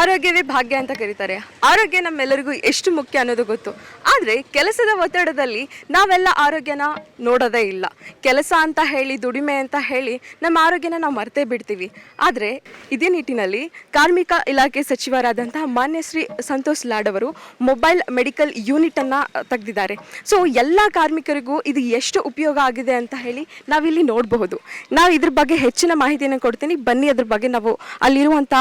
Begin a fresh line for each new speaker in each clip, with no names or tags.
ಆರೋಗ್ಯವೇ ಭಾಗ್ಯ ಅಂತ ಕರೀತಾರೆ. ಆರೋಗ್ಯ ನಮ್ಮೆಲ್ಲರಿಗೂ ಎಷ್ಟು ಮುಖ್ಯ ಅನ್ನೋದು ಗೊತ್ತು. ಆದರೆ ಕೆಲಸದ ಒತ್ತಡದಲ್ಲಿ ನಾವೆಲ್ಲ ಆರೋಗ್ಯನ ನೋಡೋದೇ ಇಲ್ಲ. ಕೆಲಸ ಅಂತ ಹೇಳಿ, ದುಡಿಮೆ ಅಂತ ಹೇಳಿ ನಮ್ಮ ಆರೋಗ್ಯನ ನಾವು ಮರ್ತೇ ಬಿಡ್ತೀವಿ. ಆದರೆ ಇದೇ ನಿಟ್ಟಿನಲ್ಲಿ ಕಾರ್ಮಿಕ ಇಲಾಖೆ ಸಚಿವರಾದಂತಹ ಮಾನ್ಯ ಶ್ರೀ ಸಂತೋಷ್ ಲಾಡ್ ಅವರು ಮೊಬೈಲ್ ಮೆಡಿಕಲ್ ಯೂನಿಟನ್ನು ತೆಗೆದಿದ್ದಾರೆ. ಸೊ ಎಲ್ಲ ಕಾರ್ಮಿಕರಿಗೂ ಇದು ಎಷ್ಟು ಉಪಯೋಗ ಆಗಿದೆ ಅಂತ ಹೇಳಿ ನಾವಿಲ್ಲಿ ನೋಡಬಹುದು. ನಾವು ಇದ್ರ ಬಗ್ಗೆ ಹೆಚ್ಚಿನ ಮಾಹಿತಿಯನ್ನು ಕೊಡ್ತೀನಿ. ಬನ್ನಿ ಅದ್ರ ಬಗ್ಗೆ ನಾವು ಅಲ್ಲಿರುವಂಥ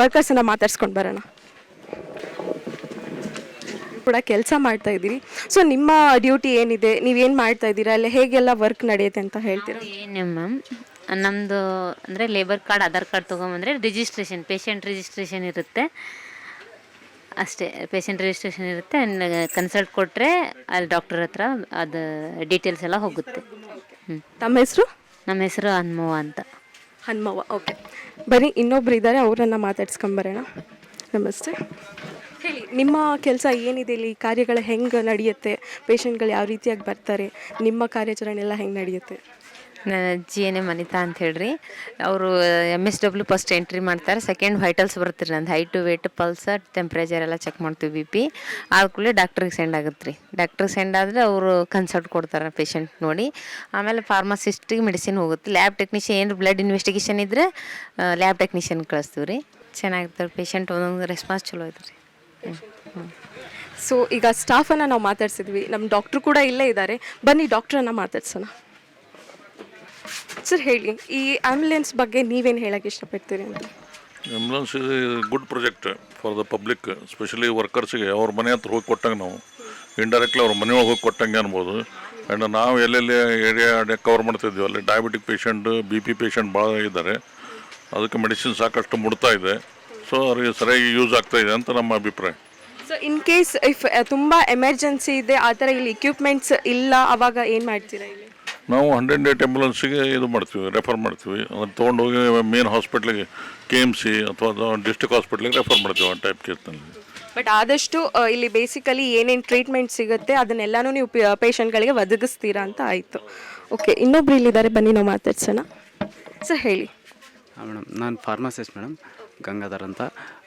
ವರ್ಕರ್ಸನ್ನು ಮಾತಾಡ್ಸ್ಕೊಂಡು ಬರೋಣ. ಕೂಡ ಕೆಲಸ ಮಾಡ್ತಾ ಇದ್ದೀರಿ. ಸೊ ನಿಮ್ಮ ಡ್ಯೂಟಿ ಏನಿದೆ? ನೀವೇನು ಮಾಡ್ತಾ ಇದ್ದೀರಾ? ಅಲ್ಲಿ ಹೇಗೆಲ್ಲ ವರ್ಕ್ ನಡೆಯುತ್ತೆ ಅಂತ ಹೇಳ್ತೀರಾ?
ಏನು ಮ್ಯಾಮ್ ನಮ್ಮದು ಅಂದರೆ ಲೇಬರ್ ಕಾರ್ಡ್ ಆಧಾರ್ ಕಾರ್ಡ್ ತೊಗೊಂಬಂದರೆ ರಿಜಿಸ್ಟ್ರೇಷನ್ ಪೇಷಂಟ್ ರಿಜಿಸ್ಟ್ರೇಷನ್ ಇರುತ್ತೆ. ಅಷ್ಟೇ ಪೇಷಂಟ್ ರಿಜಿಸ್ಟ್ರೇಷನ್ ಇರುತ್ತೆ. ಕನ್ಸಲ್ಟ್ ಕೊಟ್ಟರೆ ಅಲ್ಲಿ ಡಾಕ್ಟರ್ ಹತ್ರ ಅದು ಡೀಟೇಲ್ಸ್ ಎಲ್ಲ ಹೋಗುತ್ತೆ. ಹ್ಞೂ
ತಮ್ಮ ಹೆಸರು?
ನಮ್ಮ ಹೆಸರು ಹನ್ಮವ್ವ ಅಂತ.
ಹನುಮವ್ವ ಓಕೆ ಬನ್ನಿ, ಇನ್ನೊಬ್ರು ಇದ್ದಾರೆ ಅವರನ್ನು ಮಾತಾಡ್ಸ್ಕೊಂಬರೋಣ ನಮಸ್ತೆ. ಹೇಳಿ, ನಿಮ್ಮ ಕೆಲಸ ಏನಿದೆ ಇಲ್ಲಿ? ಕಾರ್ಯಗಳು ಹೆಂಗೆ ನಡೆಯುತ್ತೆ? ಪೇಷಂಟ್ಗಳು ಯಾವ ರೀತಿಯಾಗಿ ಬರ್ತಾರೆ? ನಿಮ್ಮ ಕಾರ್ಯಾಚರಣೆ ಎಲ್ಲ ಹೆಂಗೆ ನಡೆಯುತ್ತೆ?
ಜಿ ಅಜ್ಜಿ ಏನೇ ಮನಿತಾ ಅಂತ ಹೇಳ್ರಿ. ಅವರು M S W first entry ಮಾಡ್ತಾರೆ. ಸೆಕೆಂಡ್ ವೈಟಲ್ಸ್ ಬರುತ್ತೆ ರೀ ನಂದು. ಹೈಟು ವೇಟ್ ಪಲ್ಸ್ ಟೆಂಪ್ರೇಚರ್ ಎಲ್ಲ ಚೆಕ್ ಮಾಡ್ತೀವಿ ಬಿ ಪಿ ಆದ ಕೂಡಲೇ ಡಾಕ್ಟ್ರಿಗೆ ಸೆಂಡ್ ಆಗುತ್ತೆ ರೀ. ಡಾಕ್ಟ್ರಿಗೆ ಸೆಂಡ್ ಆದರೆ ಅವರು ಕನ್ಸಲ್ಟ್ ಕೊಡ್ತಾರೆ ಪೇಷಂಟ್ ನೋಡಿ. ಆಮೇಲೆ ಫಾರ್ಮಸಿಸ್ಟಿಗೆ ಮೆಡಿಸಿನ್ ಹೋಗುತ್ತೆ. ಲ್ಯಾಬ್ ಟೆಕ್ನಿಷಿಯನ್ ಏನು ಬ್ಲಡ್ ಇನ್ವೆಸ್ಟಿಗೇಷನ್ ಇದ್ದರೆ ಲ್ಯಾಬ್ ಟೆಕ್ನಿಷಿಯನ್ ಕಳಿಸ್ತೀವಿ ರೀ. ಚೆನ್ನಾಗಿರ್ತಾರೆ ಪೇಷಂಟ್ ಒಂದೊಂದು ರೆಸ್ಪಾನ್ಸ್ ಚಲೋ ಐತೆ ರೀ. ಹ್ಞೂ
ಸೊ ಈಗ ಸ್ಟಾಫನ್ನು ನಾವು ಮಾತಾಡ್ಸಿದ್ವಿ. ನಮ್ಮ ಡಾಕ್ಟ್ರು ಕೂಡ ಇಲ್ಲೇ ಇದ್ದಾರೆ ಬನ್ನಿ ಡಾಕ್ಟ್ರನ್ನು ಮಾತಾಡ್ಸೋಣ. ಸರ್ ಹೇಳಿ ಈ ಆ್ಯಂಬುಲೆನ್ಸ್ ಬಗ್ಗೆ ನೀವೇನು ಹೇಳಕ್ಕೆ ಇಷ್ಟಪಡ್ತೀರಿ ಅಂತ?
Ambulance good project for the public specially ವರ್ಕರ್ಸಿಗೆ ಅವ್ರ ಮನೆ ಹತ್ರ ಹೋಗಿ ಕೊಟ್ಟಂಗೆ ನಾವು. ಇಂಡೈರೆಕ್ಟ್ಲಿ ಅವ್ರ ಮನೆ ಹೋಗಿ ಕೊಟ್ಟಂಗೆ ಅನ್ಬೋದು. ಆ್ಯಂಡ್ ನಾವು ಎಲ್ಲೆಲ್ಲಿ ಏರಿಯಾ ಕವರ್ ಮಾಡ್ತಿದ್ವಿ ಅಲ್ಲಿ diabetic patient B P patient ಭಾಳ ಇದ್ದಾರೆ. ಅದಕ್ಕೆ ಮೆಡಿಸಿನ್ ಸಾಕಷ್ಟು ಮುಡ್ತಾ ಇದೆ. ಸೊ ಅವ್ರಿಗೆ ಸರಿಯಾಗಿ ಯೂಸ್ ಆಗ್ತಾ ಇದೆ ಅಂತ ನಮ್ಮ ಅಭಿಪ್ರಾಯ.
ಸೊ ಇನ್ ಕೇಸ್ ಇಫ್ ತುಂಬ ಎಮರ್ಜೆನ್ಸಿ ಇದೆ ಆ ಥರ ಇಲ್ಲಿ ಇಕ್ವಿಪ್ಮೆಂಟ್ಸ್ ಇಲ್ಲ ಅವಾಗ ಏನು ಮಾಡ್ತೀರಾ ಇಲ್ಲಿ?
ನಾವು ಹಂಡ್ರೆಡ್ ಡೇಟ್ ಆ್ಯಂಬುಲೆನ್ಸಿಗೆ ಇದು ಮಾಡ್ತೀವಿ ರೆಫರ್ ಮಾಡ್ತೀವಿ. ಅದನ್ನು ತೊಗೊಂಡೋಗಿ ಮೇನ್ ಹಾಸ್ಪಿಟ್ಲಿಗೆ ಕೆ ಎಂ ಸಿ ಅಥವಾ ಡಿಸ್ಟ್ರಿಕ್ಟ್ ಹಾಸ್ಪಿಟ್ಲಿಗೆ ರೆಫರ್ ಮಾಡ್ತೀವಿ ಆ ಟೈಪ್ ಕೇಸ್ನಲ್ಲಿ
ಬಟ್ ಆದಷ್ಟು ಇಲ್ಲಿ ಬೇಸಿಕಲಿ ಏನೇನು ಟ್ರೀಟ್ಮೆಂಟ್ ಸಿಗುತ್ತೆ ಅದನ್ನೆಲ್ಲನೂ ನೀವು ಪೇಷಂಟ್ಗಳಿಗೆ ಒದಗಿಸ್ತೀರಾ ಅಂತ ಆಯಿತು. ಓಕೆ ಇನ್ನೊಬ್ರು ಇಲ್ಲಿದ್ದಾರೆ ಬನ್ನಿ ನಾವು ಮಾತಾಡ್ಸೋಣ. ಸರ್ ಹೇಳಿ.
ಹಾಂ ಮೇಡಮ್ ನಾನು ಫಾರ್ಮಸಿಸ್ಟ್ ಮೇಡಮ್ ಗಂಗಾಧರ್ ಅಂತ.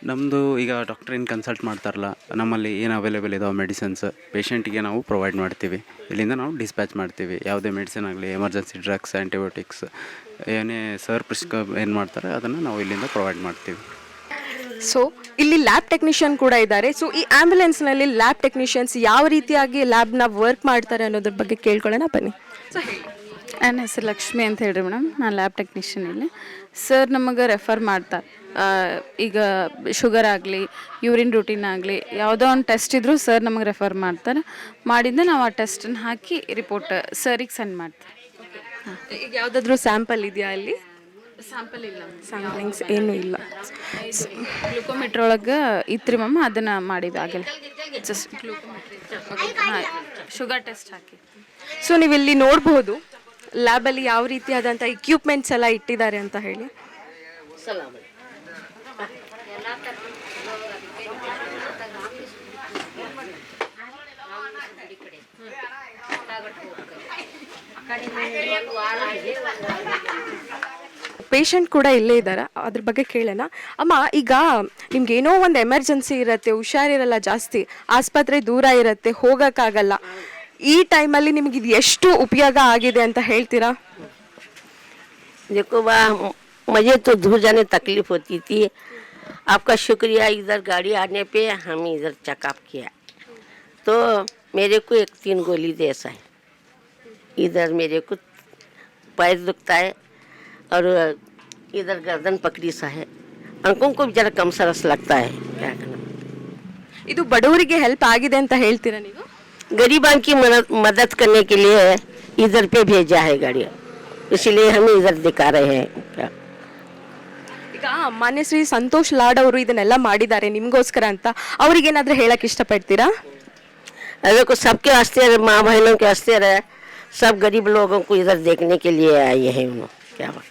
ನಮ್ಮದು ಈಗ ಡಾಕ್ಟ್ರ್ ಏನು ಕನ್ಸಲ್ಟ್ ಮಾಡ್ತಾರಲ್ಲ ನಮ್ಮಲ್ಲಿ ಏನು ಅವೈಲೇಬಲ್ ಇದಾವೆ ಮೆಡಿಸಿನ್ಸ್ ಪೇಷಂಟಿಗೆ ನಾವು ಪ್ರೊವೈಡ್ ಮಾಡ್ತೀವಿ. ಇಲ್ಲಿಂದ ನಾವು ಡಿಸ್ಪ್ಯಾಚ್ ಮಾಡ್ತೀವಿ. ಯಾವುದೇ ಮೆಡಿಸಿನ್ ಆಗಲಿ ಎಮರ್ಜೆನ್ಸಿ ಡ್ರಗ್ಸ್ ಆ್ಯಂಟಿಬಯೋಟಿಕ್ಸ್ ಏನೇ ಸರ್ ಪ್ರಿಸ್ಕ್ರೈಬ್ ಏನು ಮಾಡ್ತಾರೆ ಅದನ್ನು ನಾವು ಇಲ್ಲಿಂದ ಪ್ರೊವೈಡ್ ಮಾಡ್ತೀವಿ.
ಸೊ ಇಲ್ಲಿ ಲ್ಯಾಬ್ ಟೆಕ್ನಿಷಿಯನ್ ಕೂಡ ಇದ್ದಾರೆ. ಸೊ ಈ ಆಂಬ್ಯುಲೆನ್ಸ್ನಲ್ಲಿ ಲ್ಯಾಬ್ ಟೆಕ್ನಿಷಿಯನ್ಸ್ ಯಾವ ರೀತಿಯಾಗಿ ಲ್ಯಾಬ್ನ ವರ್ಕ್ ಮಾಡ್ತಾರೆ ಅನ್ನೋದ್ರ ಬಗ್ಗೆ ಕೇಳ್ಕೊಳ್ಳೋಣ ಬನ್ನಿ. ಸೊ ಹೇಳಿ.
ನನ್ನ ಹೆಸರು ಲಕ್ಷ್ಮಿ ಅಂತ ಹೇಳಿರಿ ಮೇಡಮ್. ನಾನು ಲ್ಯಾಬ್ ಟೆಕ್ನಿಷಿಯನ್ ಇಲ್ಲಿ. ಸರ್ ನಮಗೆ ರೆಫರ್ ಮಾಡ್ತಾರೆ ಈಗ ಶುಗರ್ ಆಗಲಿ ಯೂರಿನ್ ರೂಟೀನ್ ಆಗಲಿ ಯಾವುದೋ ಒಂದು ಟೆಸ್ಟ್ ಇದ್ದರೂ ಸರ್ ನಮಗೆ ರೆಫರ್ ಮಾಡ್ತಾರೆ. ಮಾಡಿದ್ದ ನಾವು ಆ ಟೆಸ್ಟನ್ನು ಹಾಕಿ ರಿಪೋರ್ಟ್ ಸರಿಗೆ ಸೆಂಡ್ ಮಾಡ್ತೀವಿ.
ಈಗ ಯಾವುದಾದ್ರೂ ಸ್ಯಾಂಪಲ್ ಇದೆಯಾ ಅಲ್ಲಿ
ಸ್ಯಾಂಪಲ್ ಇಲ್ಲ
ಸ್ಯಾಂಪಲಿಂಗ್ಸ್ ಏನೂ ಇಲ್ಲ.
ಗ್ಲೂಕೋಮೀಟ್ರ್ ಒಳಗೆ ಇತ್ತು ಮ್ಯಾಮ್ ಅದನ್ನು ಮಾಡಿದ್ದು ಆಗಲ್ಲ ಜಸ್ಟ್ ಹಾಂ ಶುಗರ್ ಟೆಸ್ಟ್ ಹಾಕಿ.
ಸೊ ನೀವು ಇಲ್ಲಿ ನೋಡಬಹುದು ಲ್ಯಾಬಲ್ಲಿ ಯಾವ ರೀತಿಯಾದಂಥ ಇಕ್ವಿಪ್ಮೆಂಟ್ಸ್ ಎಲ್ಲ ಇಟ್ಟಿದ್ದಾರೆ ಅಂತ ಹೇಳಿ. ಪೇಷಂಟ್ ಕೂಡ ಇಲ್ಲೇ ಇದ್ದಾರೆ. ಅದ್ರ ಬಗ್ಗೆ ಕೇಳೋಣ. ಅಮ್ಮ, ಈಗ ನಿಮ್ಗೆ ಏನೋ ಒಂದು ಎಮರ್ಜೆನ್ಸಿ ಇರುತ್ತೆ, ಹುಷಾರಿರಲ್ಲ ಜಾಸ್ತಿ, ಆಸ್ಪತ್ರೆ ದೂರ ಇರುತ್ತೆ, ಹೋಗೋಕ್ಕಾಗಲ್ಲ. ಈ ಟೈಮಲ್ಲಿ ನಿಮ್ಗೆ ಇದು ಎಷ್ಟು ಉಪಯೋಗ ಆಗಿದೆ ಅಂತ ಹೇಳ್ತೀರಾ
देखो वाह मुझे तो दूर जाने तकलीफ होती थी आपका शुक्रिया इधर गाड़ी आने पे हम इधर चेकअप किया तो मेरे को एक तीन गोली दे ऐसा है इधर मेरे को पैर दुखता है और इधर गर्दन पकड़ी सा है अंकों को भी जरा कम सरस लगता है क्या करना
ಇದು ಬಡವರಿಗೆ ಹೆಲ್ಪ್ ಆಗಿದೆ ಅಂತ ಹೇಳ್ತೀರಾ ನೀವು
गरीबां की मदद मदद करने के लिए इधर पे भेजा है गाड़ी इसलिए हम इधर दिखा रहे हैं क्या
ಈಗ ಮಾನ್ಯ ಶ್ರೀ ಸಂತೋಷ್ ಲಾಡ್ ಅವರು ಇದನ್ನೆಲ್ಲ ಮಾಡಿದ್ದಾರೆ ನಿಮ್ಗೋಸ್ಕರ ಅಂತ ಅವ್ರಿಗೇನಾದ್ರೂ ಹೇಳಕ್ ಇಷ್ಟಪಡ್ತೀರಾ
अगर को सबके वास्ते रहे, माँ बहनों के वास्ते रहे सब गरीब लोगों को इधर देखने के लिए आए हैं उन्होंने क्या बात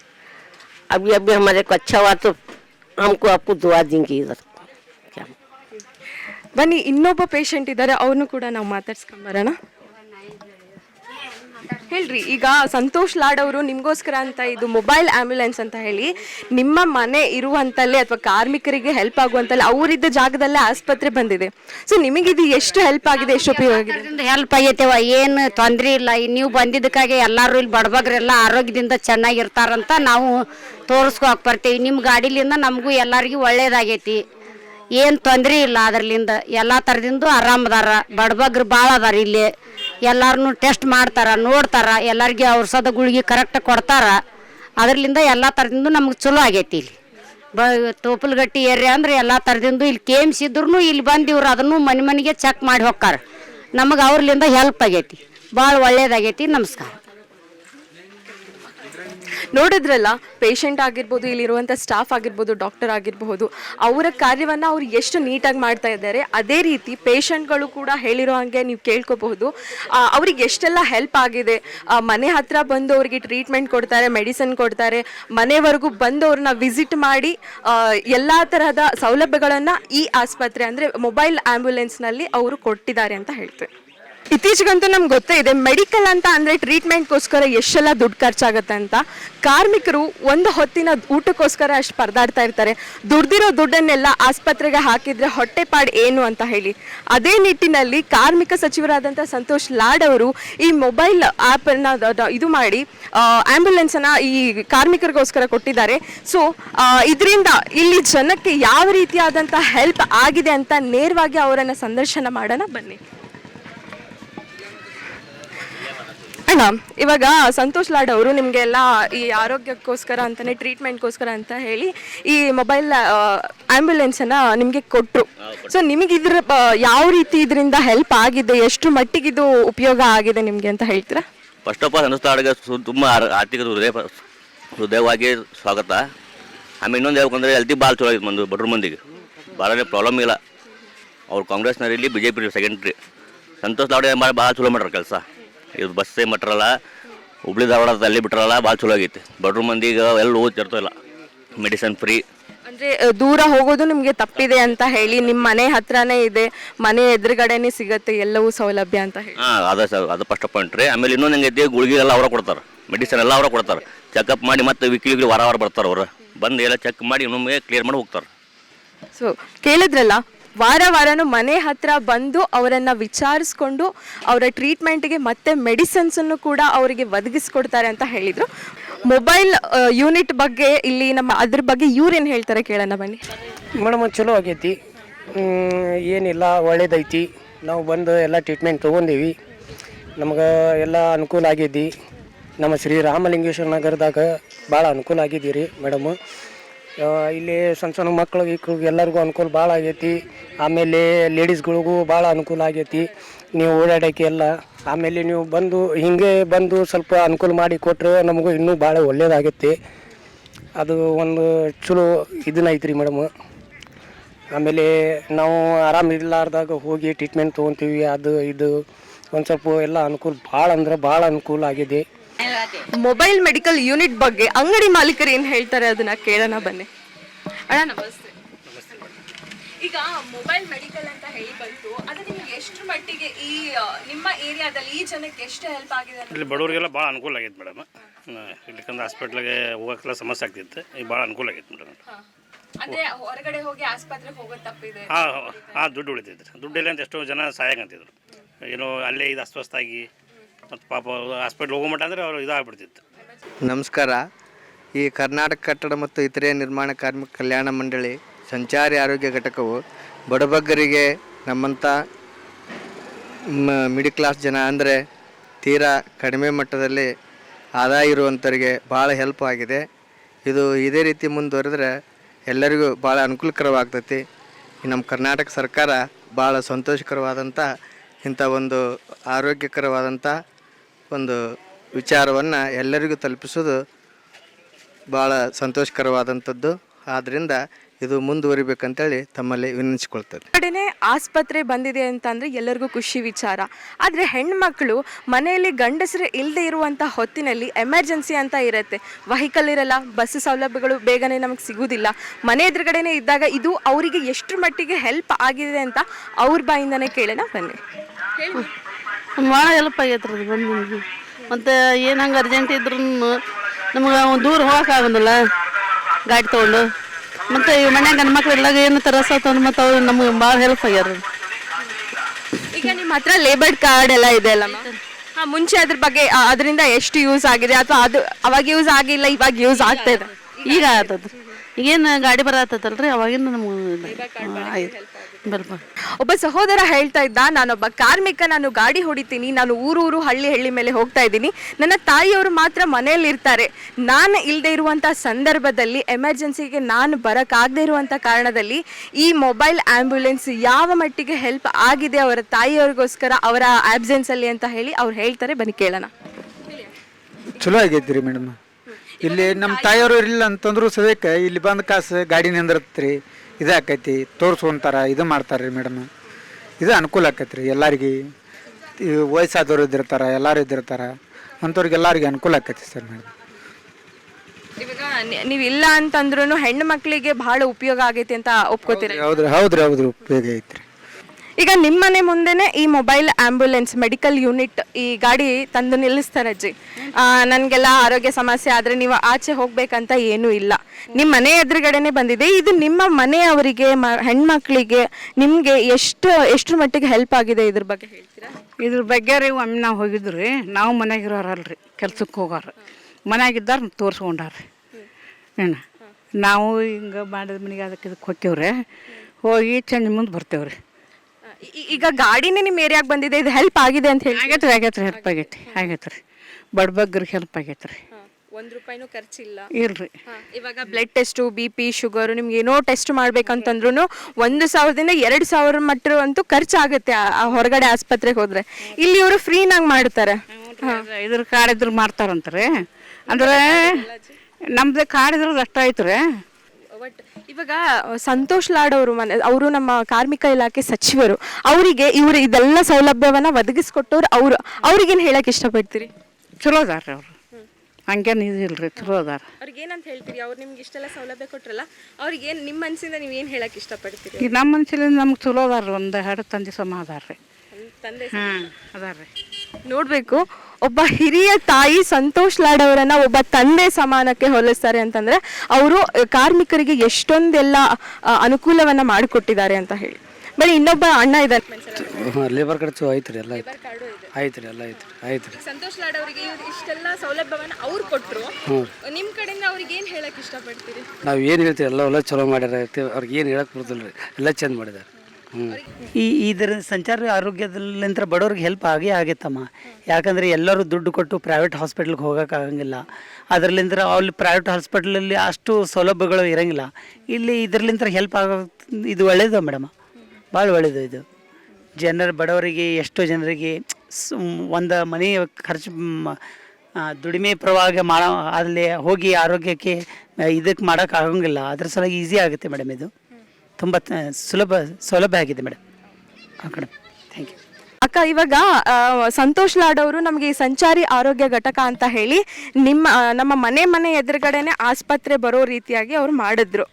अभी अभी हमारे को अच्छा हुआ तो हमको आपको दुआ देंगे इधर क्या
ಬನ್ನಿ, ಇನ್ನೊಬ್ಬ ಪೇಷಂಟ್ ಇದ್ದಾರೆ ಅವ್ರನ್ನು ಕೂಡ ನಾವು ಮಾತಾಡ್ಸ್ಕೊಂಬರೋಣ ಹೇಳ್ರಿ, ಈಗ ಸಂತೋಷ್ ಲಾಡ್ ಅವರು ನಿಮ್ಗೋಸ್ಕರ ಅಂತ ಇದು ಮೊಬೈಲ್ ಆಂಬ್ಯುಲೆನ್ಸ್ ಅಂತ ಹೇಳಿ, ನಿಮ್ಮ ಮನೆ ಇರುವಂತಲ್ಲೇ ಅಥವಾ ಕಾರ್ಮಿಕರಿಗೆ ಹೆಲ್ಪ್ ಆಗುವಂತಲ್ಲೇ ಅವರಿದ್ದ ಜಾಗದಲ್ಲೇ ಆಸ್ಪತ್ರೆ ಬಂದಿದೆ. ಸೊ ನಿಮಗೆ ಇದು ಎಷ್ಟು ಹೆಲ್ಪ್ ಆಗಿದೆ, ಎಷ್ಟು ಉಪಯೋಗ ಆಗಿದೆ?
ಹೆಲ್ಪ್ ಆಗೈತೆವ ಏನು ತೊಂದರೆ ಇಲ್ಲ. ನೀವು ಬಂದಿದ್ದಕ್ಕಾಗಿ ಎಲ್ಲರೂ ಇಲ್ಲಿ ಬಡಬಗ್ರೆಲ್ಲ ಆರೋಗ್ಯದಿಂದ ಚೆನ್ನಾಗಿರ್ತಾರಂತ ನಾವು ತೋರಿಸ್ಕೋಕ್ ಬರ್ತೀವಿ. ನಿಮ್ಮ ಗಾಡಿಲಿಂದ ನಮಗೂ ಎಲ್ಲರಿಗೂ ಒಳ್ಳೇದಾಗೈತಿ. ಏನು ತೊಂದರೆ ಇಲ್ಲ ಅದರಲ್ಲಿಂದ ಎಲ್ಲ ಥರದಿಂದ ಆರಾಮದಾರ ಬಡಬಗ್ರು ಭಾಳ ಅದಾರ ಇಲ್ಲಿ. ಎಲ್ಲಾರನ್ನು ಟೆಸ್ಟ್ ಮಾಡ್ತಾರ, ನೋಡ್ತಾರ, ಎಲ್ಲರಿಗೆ ಔಷಧ ಗುಳಿಗೆ ಕರೆಕ್ಟ್ ಕೊಡ್ತಾರೆ. ಅದರಲ್ಲಿಂದ ಎಲ್ಲ ಥರದಿಂದ ನಮ್ಗೆ ಚಲೋ ಆಗೈತಿ ಇಲ್ಲಿ. ಬ ತೋಪಲ್ಗಟ್ಟಿ ಏರಿಯಾ ಅಂದ್ರೆ ಎಲ್ಲ ಥರದಿಂದ ಇಲ್ಲಿ ಕೆ ಎಂ ಇಲ್ಲಿ ಬಂದು ಇವ್ರು ಅದನ್ನು ಮನೆ ಮನೆಗೆ ಚೆಕ್ ಮಾಡಿ ಹೋಗ್ತಾರೆ ನಮಗೆ ಅವ್ರಲಿಂದ ಹೆಲ್ಪ್ ಆಗೈತಿ. ಭಾಳ ಒಳ್ಳೇದಾಗೈತಿ. ನಮಸ್ಕಾರ.
ನೋಡಿದ್ರಲ್ಲ ಪೇಷಂಟ್ ಆಗಿರ್ಬೋದು ಇಲ್ಲಿರುವಂಥ ಸ್ಟಾಫ್ ಆಗಿರ್ಬೋದು ಡಾಕ್ಟರ್ ಆಗಿರಬಹುದು, ಅವರ ಕಾರ್ಯವನ್ನು ಅವ್ರು ಎಷ್ಟು ನೀಟಾಗಿ ಮಾಡ್ತಾ ಇದ್ದಾರೆ, ಅದೇ ರೀತಿ ಪೇಷಂಟ್ಗಳು ಕೂಡ ಹೇಳಿರೋ ಹಾಗೆ ನೀವು ಕೇಳ್ಕೋಬಹುದು. ಅವ್ರಿಗೆ ಎಷ್ಟೆಲ್ಲ ಹೆಲ್ಪ್ ಆಗಿದೆ ಮನೆ ಹತ್ರ ಬಂದು ಅವರಿಗೆ ಟ್ರೀಟ್ಮೆಂಟ್ ಕೊಡ್ತಾರೆ ಮೆಡಿಸನ್ ಕೊಡ್ತಾರೆ, ಮನೆವರೆಗೂ ಬಂದು ಅವ್ರನ್ನ ವಿಸಿಟ್ ಮಾಡಿ ಎಲ್ಲ ತರಹದ ಸೌಲಭ್ಯಗಳನ್ನು ಈ ಆಸ್ಪತ್ರೆ ಅಂದರೆ ಮೊಬೈಲ್ ಆ್ಯಂಬುಲೆನ್ಸ್ನಲ್ಲಿ ಅವರು ಕೊಟ್ಟಿದ್ದಾರೆ ಅಂತ ಹೇಳ್ತೇವೆ ಇತ್ತೀಚೆಗಂತೂ ನಮ್ಗೆ ಗೊತ್ತೇ ಇದೆ ಮೆಡಿಕಲ್ ಅಂತ ಅಂದರೆ ಟ್ರೀಟ್ಮೆಂಟ್ಗೋಸ್ಕರ ಎಷ್ಟೆಲ್ಲ ದುಡ್ಡು ಖರ್ಚಾಗುತ್ತೆ ಅಂತ. ಕಾರ್ಮಿಕರು ಒಂದು ಹೊತ್ತಿನ ಊಟಕ್ಕೋಸ್ಕರ ಅಷ್ಟು ಪರದಾಡ್ತಾ ಇರ್ತಾರೆ. ದುಡ್ದಿರೋ ದುಡ್ಡನ್ನೆಲ್ಲ ಆಸ್ಪತ್ರೆಗೆ ಹಾಕಿದ್ರೆ ಹೊಟ್ಟೆಪಾಡು ಏನು ಅಂತ ಹೇಳಿ. ಅದೇ ನಿಟ್ಟಿನಲ್ಲಿ ಕಾರ್ಮಿಕ ಸಚಿವರಾದಂಥ ಸಂತೋಷ್ ಲಾಡ್ ಅವರು ಈ ಮೊಬೈಲ್ ಆ್ಯಪನ್ನು ಇದು ಮಾಡಿ ಆ್ಯಂಬುಲೆನ್ಸನ್ನು ಈ ಕಾರ್ಮಿಕರಿಗೋಸ್ಕರ ಕೊಟ್ಟಿದ್ದಾರೆ. ಸೊ ಇದರಿಂದ ಇಲ್ಲಿ ಜನಕ್ಕೆ ಯಾವ ರೀತಿಯಾದಂಥ ಹೆಲ್ಪ್ ಆಗಿದೆ ಅಂತ ನೇರವಾಗಿ ಅವರನ್ನು ಸಂದರ್ಶನ ಮಾಡೋಣ. ಬನ್ನಿ. ಅಣ್ಣ ಇವಾಗ ಸಂತೋಷ್ ಲಾಡ್ ಅವರು ನಿಮಗೆಲ್ಲ ಈ ಆರೋಗ್ಯಕ್ಕೋಸ್ಕರ ಅಂತಾನೆ ಟ್ರೀಟ್ಮೆಂಟ್ಗೋಸ್ಕರ ಅಂತ ಹೇಳಿ ಈ ಮೊಬೈಲ್ ಆ್ಯಂಬುಲೆನ್ಸನ್ನು ನಿಮಗೆ ಕೊಟ್ಟರು ಸೊ ನಿಮಗೆ ಇದ್ರ ಯಾವ ರೀತಿ ಇದರಿಂದ ಹೆಲ್ಪ್ ಆಗಿದೆ? ಎಷ್ಟು ಮಟ್ಟಿಗೆ ಇದು ಉಪಯೋಗ ಆಗಿದೆ ನಿಮಗೆ ಅಂತ ಹೇಳ್ತೀರಾ?
ಫಸ್ಟ್ ಆಫ್ ಆಲ್ ಸು ತುಂಬ ಆರ್- ಆರ್ಥಿಕ ಹೃದಯ ಹೃದಯವಾಗಿ ಸ್ವಾಗತ. ಆಮೇಲೆ ಇನ್ನೊಂದು ಹೇಳ್ಬೇಕಂದ್ರೆ ಹೆಲ್ತಿ ಭಾಳ ಚಲೋ ಆಗಿತ್ತು ಮಂದು ಬಡ್ರ ಮಂದಿಗೆ. ಭಾಳ ಪ್ರಾಬ್ಲಮ್ ಇಲ್ಲ. ಅವ್ರು ಕಾಂಗ್ರೆಸ್ನವ್ರು ಇಲ್ಲಿ B J P secondary Santosh Lad ಭಾಳ ಭಾಳ ಚಲೋ ಮಾಡ್ಯಾರ ಕೆಲಸ. ಇದು ಬಸ್ಸೇ ಮಟ್ರಲ್ಲ ಹುಬ್ಳಿ ಧಾರವಾಡ ಅಲ್ಲಿ ಬಿಟ್ರಲ್ಲ ಭಾಳ ಚಲೋ ಆಗೈತಿ. ಬಡ್ರ ಈಗ ಎಲ್ಲ ಓದ್ತಿರ್ತಾಯಿಲ್ಲ ಮೆಡಿಸನ್ ಫ್ರೀ
ಅಂದ್ರೆ ದೂರ ಹೋಗೋದು ನಿಮಗೆ ತಪ್ಪಿದೆ ಅಂತ ಹೇಳಿ ನಿಮ್ಮ ಮನೆ ಹತ್ರನೇ ಇದೆ ಮನೆ ಎದುರುಗಡೆನೆ ಸಿಗತ್ತೆ ಎಲ್ಲವೂ ಸೌಲಭ್ಯ ಅಂತ ಹೇಳಿ.
ಹಾಂ ಅದ ಸರ್ ಅದು ಫಸ್ಟ್ ಪಾಯಿಂಟ್ ರೀ. ಆಮೇಲೆ ಇನ್ನೊಂದು ಹೆಂಗೈತಿ ಗುಳಿಗೆ ಎಲ್ಲ ಅವರ ಕೊಡ್ತಾರೆ. ಮೆಡಿಸನ್ ಎಲ್ಲ ಅವರ ಕೊಡ್ತಾರೆ. ಚೆಕಪ್ ಮಾಡಿ ಮತ್ತೆ ವೀಕ್ಲಿ ವೀಕ್ಲಿ ವಾರ ವಾರ ಬರ್ತಾರೆ ಅವರು. ಬಂದು ಎಲ್ಲ ಚೆಕ್ ಮಾಡಿ ಇನ್ನೊಮ್ಮೆ ಕ್ಲಿಯರ್ ಮಾಡಿ ಹೋಗ್ತಾರೆ.
ಸೊ ಕೇಳಿದ್ರಲ್ಲ ವಾರ ವಾರನು ಮನೆ ಹತ್ರ ಬಂದು ಅವರನ್ನು ವಿಚಾರಿಸ್ಕೊಂಡು ಅವರ ಟ್ರೀಟ್ಮೆಂಟ್ಗೆ ಮತ್ತೆ ಮೆಡಿಸನ್ಸನ್ನು ಕೂಡ ಅವರಿಗೆ ಒದಗಿಸ್ಕೊಡ್ತಾರೆ ಅಂತ ಹೇಳಿದರು. ಮೊಬೈಲ್ ಯೂನಿಟ್ ಬಗ್ಗೆ ಇಲ್ಲಿ ನಮ್ಮ, ಅದ್ರ ಬಗ್ಗೆ ಇವ್ರೇನು ಹೇಳ್ತಾರೆ ಕೇಳೋಣ ಬನ್ನಿ.
ಮೇಡಮ್ ಚಲೋ ಆಗೈತಿ. ಏನಿಲ್ಲ, ಒಳ್ಳೇದೈತಿ. ನಾವು ಬಂದು ಎಲ್ಲ ಟ್ರೀಟ್ಮೆಂಟ್ ತೊಗೊಂಡೀವಿ. ನಮ್ಗೆ ಎಲ್ಲ ಅನುಕೂಲ ಆಗೈತಿ ನಮ್ಮ ಶ್ರೀ ರಾಮಲಿಂಗೇಶ್ವರ ನಗರದಾಗ ಭಾಳ ಅನುಕೂಲ ಆಗಿದ್ದೀರಿ ಮೇಡಮು. ಇಲ್ಲಿ ಸಣ್ಣ ಸಣ್ಣ ಮಕ್ಕಳು ಎಲ್ಲರಿಗೂ ಅನುಕೂಲ ಭಾಳ ಆಗೈತಿ. ಆಮೇಲೆ ಲೇಡೀಸ್ಗಳಿಗೂ ಭಾಳ ಅನುಕೂಲ ಆಗೈತಿ. ನೀವು ಓಡಾಡೋಕೆ ಎಲ್ಲ. ಆಮೇಲೆ ನೀವು ಬಂದು, ಹಿಂಗೆ ಬಂದು ಸ್ವಲ್ಪ ಅನುಕೂಲ ಮಾಡಿ ಕೊಟ್ಟರೆ ನಮಗೂ ಇನ್ನೂ ಭಾಳ ಒಳ್ಳೇದಾಗೈತಿ. ಅದು ಒಂದು ಚಲೋ ಇದನ್ನ ಐತ್ರಿ ಮೇಡಮ್. ಆಮೇಲೆ ನಾವು ಆರಾಮಿಲ್ಲಾರ್ದಾಗ ಹೋಗಿ ಟ್ರೀಟ್ಮೆಂಟ್ ತೊಗೊತೀವಿ, ಅದು, ಇದು. ಒಂದು ಸ್ವಲ್ಪ ಎಲ್ಲ ಅನುಕೂಲ, ಭಾಳ ಅಂದ್ರೆ ಭಾಳ ಅನುಕೂಲ ಆಗಿದೆ.
ಮೊಬೈಲ್ ಮೆಡಿಕಲ್ ಯೂನಿಟ್ ಬಗ್ಗೆ ಅಂಗಡಿ ಮಾಲೀಕರು ಏನು ಹೇಳ್ತಾರೆ ಅದನ್ನ ಕೇಳೋಣ ಬನ್ನಿ. ಅಣ್ಣ ನಮಸ್ತೆ. ಈಗ ಮೊಬೈಲ್ ಮೆಡಿಕಲ್ ಅಂತ ಹೇಳಿ ಬಂತು ಅದು ನಿಮಗೆ ಎಷ್ಟು ಮಟ್ಟಿಗೆ ಈ ನಿಮ್ಮ ಏರಿಯಾದಲ್ಲಿ ಈ ಜನಕ್ಕೆ ಎಷ್ಟು ಹೆಲ್ಪ್ ಆಗಿದೆ
ಇಲ್ಲಿ ಬಡವರಿಗೆಲ್ಲ ಭಾಳ ಅನುಕೂಲ ಆಗೈತೆ ಮೇಡಮ್. ಇಲ್ಲಿಕಂದ್ರೆ ಹಾಸ್ಪಿಟ್ಲಿಗೆ ಹೋಗೋಕ್ಕೆಲ್ಲ ಸಮಸ್ಯೆ ಆಗ್ತಿತ್ತು. ಈಗ ಭಾಳ ಅನುಕೂಲ ಆಗೈತೆ ಮೇಡಮ್.
ಅಂದ್ರೆ ಹೊರಗಡೆ ಹೋಗಿ ಆಸ್ಪತ್ರೆಗೆ ಹೋಗೋದು ತಪ್ಪಿದೆ?
ಹಾಂ ಹಾಂ ದುಡ್ಡು ಉಳಿತೈತೆ. ದುಡ್ಡು ಇಲ್ಲ ಅಂತ ಎಷ್ಟೋ ಜನ ಸಹಾಯ ಅಂತಿದ್ರು. ಏನೋ ಅಲ್ಲೇ ಇದು ಅಸ್ವಸ್ಥಾಗಿ ಮತ್ತು ಪಾಪ ಹಾಸ್ಪಿಟ್ಲ್ ಹೋಗೋ ಮಟ್ಟ ಅಂದರೆ ಅವರು ಇದಾಗ್ಬಿಡ್ತಿತ್ತು.
ನಮಸ್ಕಾರ. ಈ ಕರ್ನಾಟಕ ಕಟ್ಟಡ ಮತ್ತು ಇತರೆ ನಿರ್ಮಾಣ ಕಾರ್ಮಿಕ ಕಲ್ಯಾಣ ಮಂಡಳಿ ಸಂಚಾರಿ ಆರೋಗ್ಯ ಘಟಕವು ಬಡಬಗ್ಗರಿಗೆ ನಮ್ಮಂಥ ಮಿಡಿಲ್ ಕ್ಲಾಸ್ ಜನ ಅಂದರೆ ತೀರಾ ಕಡಿಮೆ ಮಟ್ಟದಲ್ಲಿ ಆದಾಯ ಇರುವಂಥವರಿಗೆ ಭಾಳ ಹೆಲ್ಪ್ ಆಗಿದೆ. ಇದು ಇದೇ ರೀತಿ ಮುಂದುವರೆದ್ರೆ ಎಲ್ಲರಿಗೂ ಭಾಳ ಅನುಕೂಲಕರವಾಗ್ತೈತಿ. ನಮ್ಮ ಕರ್ನಾಟಕ ಸರ್ಕಾರ ಭಾಳ ಸಂತೋಷಕರವಾದಂಥ ಇಂಥ ಒಂದು ಆರೋಗ್ಯಕರವಾದಂಥ ಒಂದು ವಿಚಾರವನ್ನು ಎಲ್ಲರಿಗೂ ತಲುಪಿಸೋದು ಭಾಳ ಸಂತೋಷಕರವಾದಂಥದ್ದು. ಆದ್ದರಿಂದ ಇದು ಮುಂದುವರಿಬೇಕಂತೇಳಿ ತಮ್ಮಲ್ಲಿ ವಿನಂತಿಸ್ಕೊಳ್ತಾರೆ
ಕಡೆನೆ ಆಸ್ಪತ್ರೆ ಬಂದಿದೆ ಅಂತಂದ್ರೆ ಎಲ್ಲರಿಗೂ ಖುಷಿ ವಿಚಾರ. ಆದರೆ ಹೆಣ್ಮಕ್ಳು ಮನೆಯಲ್ಲಿ ಗಂಡಸರು ಇಲ್ಲದೆ ಇರುವಂಥ ಹೊತ್ತಿನಲ್ಲಿ ಎಮರ್ಜೆನ್ಸಿ ಅಂತ ಇರುತ್ತೆ. ವೆಹಿಕಲ್ ಇರಲ್ಲ ಬಸ್ ಸೌಲಭ್ಯಗಳು ಬೇಗನೆ ನಮಗೆ ಸಿಗುವುದಿಲ್ಲ ಮನೆ ಎದುರುಗಡೆನೆ ಇದ್ದಾಗ ಇದು ಅವರಿಗೆ ಎಷ್ಟು ಮಟ್ಟಿಗೆ ಹೆಲ್ಪ್ ಆಗಿದೆ ಅಂತ ಅವ್ರ ಬಾಯಿಂದನೇ ಕೇಳೋಣ ಬನ್ನಿ.
ಭಾಳ ಹೆಲ್ಪ್ ಆಗೈತೆ ರೀ ಬಂದು
ಮತ್ತು ಏನು ಹಂಗೆ ಅರ್ಜೆಂಟ್ ಇದ್ರೂ ನಮ್ಗೆ ದೂರ ಹೋಗೋಕ್ಕಾಗೋದಿಲ್ಲ ಗಾಡಿ ತೊಗೊಂಡು. ಮತ್ತು ಈ ಮನ್ಯಾಗ ಗಂಡ ಮಕ್ಳು ಇಲ್ಲಾಗ ಏನು ತರಸ ಮತ್ತ ಅವ್ರು ನಮ್ಗೆ ಭಾಳ ಹೆಲ್ಪ್ ಆಗ್ಯಾರ.
ಈಗ ನಿಮ್ಮ ಹತ್ರ ಲೇಬರ್ ಕಾರ್ಡ್ ಎಲ್ಲ ಇದೆ ಅಲ್ಲ ಹಾಂ ಮುಂಚೆ ಅದ್ರ ಬಗ್ಗೆ ಆ, ಅದರಿಂದ ಎಷ್ಟು ಯೂಸ್ ಆಗಿದೆ? ಅಥವಾ ಅದು ಅವಾಗ ಯೂಸ್ ಆಗಿಲ್ಲ ಇವಾಗ ಯೂಸ್ ಆಗ್ತಾ ಇದೆ.
ಈಗ ಆತದ. ಈಗೇನು ಗಾಡಿ ಬರತ್ತಲ್ರಿ ಅವಾಗಿಂದ ನಮ್ಗೆ ಆಯ್ತು.
ಒಬ್ಬ ಸಹೋದರ ಹೇಳ್ತಾ ಇದ್ದ, ನಾನೊಬ್ಬ ಕಾರ್ಮಿಕ, ನಾನು ಗಾಡಿ ಹೊಡಿತೀನಿ, ನಾನು ಊರೂರು ಹಳ್ಳಿ ಹಳ್ಳಿ ಮೇಲೆ ಹೋಗ್ತಾ ಇದ್ದೀನಿ. ನನ್ನ ತಾಯಿಯವರು ಮಾತ್ರ ಮನೆಯಲ್ಲಿ ಇರ್ತಾರೆ. ನಾನು ಇಲ್ಲದೆ ಇರುವಂಥ ಸಂದರ್ಭದಲ್ಲಿ, ಎಮರ್ಜೆನ್ಸಿಗೆ ನಾನು ಬರೋಕ್ಕಾಗದೇ ಇರುವಂಥ ಕಾರಣದಲ್ಲಿ, ಈ ಮೊಬೈಲ್ ಆ್ಯಂಬುಲೆನ್ಸ್ ಯಾವ ಮಟ್ಟಿಗೆ ಹೆಲ್ಪ್ ಆಗಿದೆ ಅವರ ತಾಯಿಯವ್ರಿಗೋಸ್ಕರ, ಅವರ ಆಬ್ಸೆನ್ಸಲ್ಲಿ ಅಂತ ಹೇಳಿ ಅವ್ರು ಹೇಳ್ತಾರೆ. ಬನ್ನಿ, ಕೇಳೋಣ.
ಚಲೋ ಆಗೈತಿ ರೀ ಮೇಡಮ್. ಇಲ್ಲಿ ನಮ್ಮ ತಾಯಿಯವರು ಇಲ್ಲ ಅಂತಂದ್ರು ಸದ್ಯಕ್ಕೆ ಇಲ್ಲಿ ಬಂದ ಕಾಸು ಗಾಡಿ ನಿಂದಿರತ್ತೆ ಇದು ಆಕೈತಿ ತೋರಿಸ್ಕೊಂತಾರ ಇದು ಮಾಡ್ತಾರೆ ರೀ ಮೇಡಮ್. ಇದು ಅನುಕೂಲ ಆಕೈತಿ ರೀ ಎಲ್ಲರಿಗೆ ವಯಸ್ಸಾದವ್ರು ಇದ್ದಿರ್ತಾರ ಎಲ್ಲರೂ ಇದ್ದಿರ್ತಾರೆ ಅಂಥವ್ರಿಗೆ ಎಲ್ಲರಿಗೆ ಅನುಕೂಲ ಆಕೈತಿ ಸರ್ ಮೇಡಮ್.
ಇವಾಗ ನಿ- ನೀವು ಇಲ್ಲ ಅಂತಂದ್ರೂ ಹೆಣ್ಣು ಮಕ್ಕಳಿಗೆ ಬಹಳ ಉಪಯೋಗ ಆಗೈತಿ ಅಂತ ಒಪ್ಕೋತೀರಿ?
ಹೌದ್ರಿ ಹೌದ್ರಿ ಹೌದ್ರಿ ಉಪಯೋಗ ಐತ್ರಿ.
ಈಗ ನಿಮ್ಮ ಮನೆ ಮುಂದೆನೆ ಈ ಮೊಬೈಲ್ ಆಂಬ್ಯುಲೆನ್ಸ್, ಮೆಡಿಕಲ್ ಯೂನಿಟ್ ಈ ಗಾಡಿ ತಂದು ನಿಲ್ಲಿಸ್ತಾರೆ ಅಜ್ಜಿ. ನನಗೆಲ್ಲ ಆರೋಗ್ಯ ಸಮಸ್ಯೆ ಆದರೆ ನೀವು ಆಚೆ ಹೋಗ್ಬೇಕಂತ ಏನೂ ಇಲ್ಲ. ನಿಮ್ಮ ಮನೆ ಎದುರುಗಡೆನೆ ಬಂದಿದೆ. ಇದು ನಿಮ್ಮ ಮನೆಯವರಿಗೆ, ಮ, ಹೆಣ್ಮಕ್ಳಿಗೆ ನಿಮಗೆ ಎಷ್ಟು ಎಷ್ಟು ಮಟ್ಟಿಗೆ ಹೆಲ್ಪ್ ಆಗಿದೆ ಇದ್ರ ಬಗ್ಗೆ ಹೇಳ್ತೀರಾ?
ಇದ್ರ ಬಗ್ಗೆ ರೀ ಒಮ್ಮೆ ನಾವು ಹೋಗಿದ್ರಿ ನಾವು ಮನೆಯಾಗಿರೋರಲ್ರಿ ಕೆಲ್ಸಕ್ಕೆ ಹೋಗೋರು. ಮನೆಯಾಗಿದ್ದಾರ ತೋರಿಸ್ಕೊಂಡಾರ್ರಿ. ಏನು? ನಾವು ಹಿಂಗೆ ಮಾಡಿದ ಮನೆಗೆ ಅದಕ್ಕೆ ಇದಕ್ಕೆ ಹೋಗ್ತೇವ್ರಿ. ಹೋಗಿ ಚಂದ ಮುಂದೆ ಬರ್ತೇವ್ರಿ.
ಈ- ಈಗ ಗಾಡಿನೇ ನಿಮ್ಮ ಏರಿಯಾಗೆ ಬಂದಿದೆ ಇದು ಹೆಲ್ಪ್ ಆಗಿದೆ ಅಂತ ಹೇಳಿ.
ಆಗೈತೆ ರೀ ಆಗೈತೆ ರೀ ಹೆಲ್ಪ್ ಆಗೈತಿ ಆಗೈತೆ ರೀ ಬಡಬಗ್ರಿಗೆ ಹೆಲ್ಪ್ ಆಗೈತೆ ರೀ
ಒಂದು ರೂಪಾಯಿನೂ ಖರ್ಚಿಲ್ಲ.
ಇಲ್ರಿ.
ಇವಾಗ blood test B P sugar ನಿಮ್ಗೆ ಏನೋ ಟೆಸ್ಟ್ ಮಾಡ್ಬೇಕಂತಂದ್ರೂ ಒಂದು ಸಾವಿರದಿಂದ ಎರಡು ಸಾವಿರ ಮಟ್ಟ ಅಂತೂ ಖರ್ಚಾಗುತ್ತೆ ಆ- ಆ ಹೊರಗಡೆ ಆಸ್ಪತ್ರೆಗೆ ಹೋದ್ರೆ. ಇಲ್ಲಿ ಇವರು ಫ್ರೀನಾಗಿ ಮಾಡ್ತಾರೆ.
ಇದ್ರ ಕಾರ್ಡ್ ಇದ್ರ ಮಾಡ್ತಾರಂತ್ರಿ. ಅಂದ್ರೆ ನಮ್ದು ಕಾರ್ಡ್ ಇದ್ರದ್ದು ಅಷ್ಟ
ಐತ್ರಿ ಇವಾಗ ಸಂತೋಷ್ ಲಾಡ್ ಅವರು ಮನೆ ಅವರು ನಮ್ಮ ಕಾರ್ಮಿಕ ಇಲಾಖೆ ಸಚಿವರು ಅವರಿಗೆ ಇವರು ಇದೆಲ್ಲ ಸೌಲಭ್ಯವನ್ನ ಒದಗಿಸ್ಕೊಟ್ಟವ್ರು ಅವರು. ಅವ್ರಿಗೇನು ಹೇಳಕ್ ಇಷ್ಟಪಡ್ತೀರಿ?
ಚಲೋ ಅದಾರ ರೀ ಅವ್ರು. ಹಂಗೇನು ಇದಿಲ್ರಿ ಚಲೋ ಅದಾರ.
ಅವ್ರಿಗೆ ಏನಂತ ಹೇಳ್ತೀರಿ? ಅವ್ರು ನಿಮ್ಗೆ ಇಷ್ಟೆಲ್ಲ ಸೌಲಭ್ಯ ಕೊಟ್ರಲ್ಲ ಅವ್ರಿಗೆ ಏನು ನಿಮ್ಮ ಮನಸ್ಸಿಂದ ನೀವು ಏನು ಹೇಳಕ್ ಇಷ್ಟಪಡ್ತೀರಿ?
ಈಗ ನಮ್ಮ ಮನ್ಸಲ್ಲಿ ನಮ್ಗೆ ಚಲೋ ಅದಾರ ಒಂದು ಎರಡು ತಂದೆ ಸಮ ಅದಾರ ರೀ
ತಂದೆ
ಹಾಂ ಅದಾರ ರೀ
ನೋಡ್ಬೇಕು ಒಬ್ಬ ಹಿರಿಯ ತಾಯಿ ಸಂತೋಷ್ ಲಾಡ್ ಅವರನ್ನ ಒಬ್ಬ ತಂದೆ ಸಮಾನಕ್ಕೆ ಹೋಲಿಸ್ತಾರೆ ಅಂತಂದ್ರೆ ಅವರು ಕಾರ್ಮಿಕರಿಗೆ ಎಷ್ಟೊಂದೆಲ್ಲ ಅನುಕೂಲವನ್ನ ಮಾಡಿಕೊಟ್ಟಿದ್ದಾರೆ ಅಂತ ಹೇಳಿ. ಬರೀ ಇನ್ನೊಬ್ಬ ಅಣ್ಣ ಇದ್ದಾರೆ.
ಲೇಬರ್ ಖರ್ಚು ಐತೆ ರೀ ಎಲ್ಲ ಐತೆ ಆಯ್ತು ರೀ ಎಲ್ಲ ಐತೆ ಆಯ್ತು ರೀ
ಸಂತೋಷ್ ಲಾಡ್ ಅವರಿಗೆ ಇಷ್ಟೆಲ್ಲ ಸೌಲಭ್ಯವನ್ನ ಅವ್ರು ಕೊಟ್ಟರು ನಿಮ್ಮ ಕಡೆಯಿಂದ ಅವ್ರಿಗೆ ಏನು ಹೇಳಕ್ಕೆ ಇಷ್ಟಪಡ್ತೀರಿ?
ನಾವು ಏನು ಹೇಳ್ತೀವಿ ಎಲ್ಲ ಎಲ್ಲ ಚಲೋ ಮಾಡ್ಯಾರ ಅವ್ರಿಗೆ ಏನು ಹೇಳಕ್ಕೆ ಬರ್ತಲ್ಲ ರೀ ಎಲ್ಲ ಚೆಂದ ಮಾಡಿದಾರೆ. ಹ್ಞೂ
ಈ ಇದರ ಸಂಚಾರ ಆರೋಗ್ಯದಲ್ಲಿಂತ ಬಡವ್ರಿಗೆ ಹೆಲ್ಪ್ ಆಗೇ ಆಗೈತಮ್ಮ. ಯಾಕಂದರೆ ಎಲ್ಲರೂ ದುಡ್ಡು ಕೊಟ್ಟು ಪ್ರೈವೇಟ್ ಹಾಸ್ಪಿಟ್ಲಿಗೆ ಹೋಗೋಕ್ಕಾಗಂಗಿಲ್ಲ ಅದರಲ್ಲಿಂದ ಅಲ್ಲಿ ಪ್ರೈವೇಟ್ ಹಾಸ್ಪಿಟ್ಲಲ್ಲಿ ಅಷ್ಟು ಸೌಲಭ್ಯಗಳು ಇರೋಂಗಿಲ್ಲ. ಇಲ್ಲಿ ಇದರಲ್ಲಿಂತ ಹೆಲ್ಪ್ ಆಗೋ ಇದು ಒಳ್ಳೇದು ಮೇಡಮ್. ಭಾಳ ಒಳ್ಳೇದು ಇದು. ಜನರು ಬಡವರಿಗೆ, ಎಷ್ಟೋ ಜನರಿಗೆ ಒಂದು ಮನೆ ಖರ್ಚು ದುಡಿಮೆ ಪ್ರವಾಗ ಮಾಡೋ, ಅಲ್ಲಿ ಹೋಗಿ ಆರೋಗ್ಯಕ್ಕೆ ಇದಕ್ಕೆ ಮಾಡೋಕ್ಕಾಗಂಗಿಲ್ಲ ಅದ್ರ ಸಲ ಈಸಿ ಆಗುತ್ತೆ ಮೇಡಮ್ ಇದು. ತುಂಬ ಸುಲಭ ಸೌಲಭ್ಯ ಆಗಿದೆ ಮೇಡಮ್. ಹಾಂ ಮೇಡಮ್ ಥ್ಯಾಂಕ್ ಯು
ಅಕ್ಕ, ಇವಾಗ ಸಂತೋಷ್ ಲಾಡ್ ಅವರು ನಮಗೆ ಈ ಸಂಚಾರಿ ಆರೋಗ್ಯ ಘಟಕ ಅಂತ ಹೇಳಿ ನಿಮ್ಮ ನಮ್ಮ ಮನೆ ಮನೆ ಎದುರುಗಡೆನೆ ಆಸ್ಪತ್ರೆ ಬರೋ ರೀತಿಯಾಗಿ ಅವ್ರು ಮಾಡಿದ್ರು.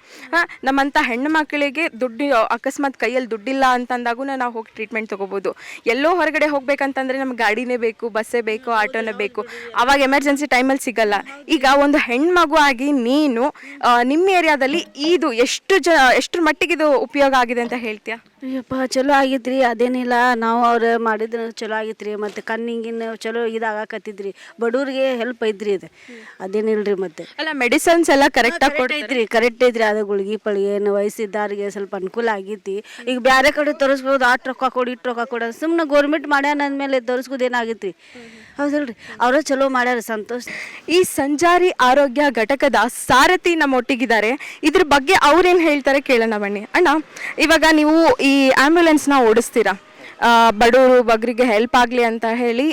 ನಮ್ಮಂಥ ಹೆಣ್ಣು ಮಕ್ಕಳಿಗೆ ದುಡ್ಡು, ಅಕಸ್ಮಾತ್ ಕೈಯಲ್ಲಿ ದುಡ್ಡಿಲ್ಲ ಅಂತಂದಾಗೂ ನಾವು ಹೋಗಿ ಟ್ರೀಟ್ಮೆಂಟ್ ತೊಗೋಬೋದು. ಎಲ್ಲೋ ಹೊರಗಡೆ ಹೋಗ್ಬೇಕಂತಂದ್ರೆ ನಮ್ಗೆ ಗಾಡಿನೇ ಬೇಕು, ಬಸ್ಸೇ ಬೇಕು, ಆಟೋನೇ ಬೇಕು. ಅವಾಗ ಎಮರ್ಜೆನ್ಸಿ ಟೈಮಲ್ಲಿ ಸಿಗಲ್ಲ. ಈಗ ಒಂದು ಹೆಣ್ಮಗು ಆಗಿ ನೀನು ನಿಮ್ಮ ಏರಿಯಾದಲ್ಲಿ ಇದು ಎಷ್ಟು ಜ, ಎಷ್ಟರ ಮಟ್ಟಿಗೆ ಇದು ಉಪಯೋಗ ಆಗಿದೆ ಅಂತ ಹೇಳ್ತೀಯಾ?
ಅಯ್ಯಪ್ಪ ಚಲೋ ಆಗೈತ್ರಿ ಅದೇನಿಲ್ಲ ನಾವು ಅವ್ರು ಮಾಡಿದ್ರೆ ಚಲೋ ಆಗೈತ್ರಿ ಮತ್ತು ಕಣ್ಣಿಂಗಿನ ಚಲೋ ಇದಾಗಕತ್ತಿದ್ರಿ ಬಡವ್ರಿಗೆ ಹೆಲ್ಪ್ ಐತ್ರಿ ಇದು. ಅದೇನಿಲ್ರಿ ಮತ್ತೆ?
ಅಲ್ಲ ಮೆಡಿಸನ್ಸ್ ಎಲ್ಲ ಕರೆಕ್ಟಾಗಿ
ಕೊಟ್ಟೈತ್ರಿ ಕರೆಕ್ಟ್ ಐತ್ರಿ ಅದು ಗುಳ್ಗಿ ಪಳಿಗೆ ಏನು ವಯಸ್ಸಿದ್ದಾರಿಗೆ ಸ್ವಲ್ಪ ಅನುಕೂಲ ಆಗೈತಿ. ಈಗ ಬೇರೆ ಕಡೆ ತೋರಿಸ್ಬೋದು ಆಟ್ ರೊಕ್ಕ ಕೊಡಿ ಇಟ್ಟು ರೊಕ್ಕ ಕೊಡ ಸುಮ್ಮನೆ ಗೌರ್ಮೆಂಟ್ ಮಾಡ್ಯಾನ ಅಂದಮೇಲೆ ತೋರಿಸ್ಬೋದು ಏನಾಗೈತಿ ಹೌದಲ್ರಿ ಅವರ ಚಲೋ ಮಾಡ್ಯಾರ ಸಂತೋಷ.
ಈ ಸಂಜಾರಿ ಆರೋಗ್ಯ ಘಟಕದ ಸಾರಥಿ ನಮ್ಮ ಒಟ್ಟಿಗಿದ್ದಾರೆ ಇದ್ರ ಬಗ್ಗೆ ಅವ್ರೇನು ಹೇಳ್ತಾರೆ ಕೇಳೋಣ ಬನ್ನಿ. ಅಣ್ಣ ಇವಾಗ ನೀವು ಈ ಆಂಬ್ಯುಲೆನ್ಸ್ನ ಓಡಿಸ್ತೀರಾ? ಆ, ಬಡವರು ಬಗ್ಗರಿಗೆ ಹೆಲ್ಪ್ ಆಗಲಿ ಅಂತ ಹೇಳಿ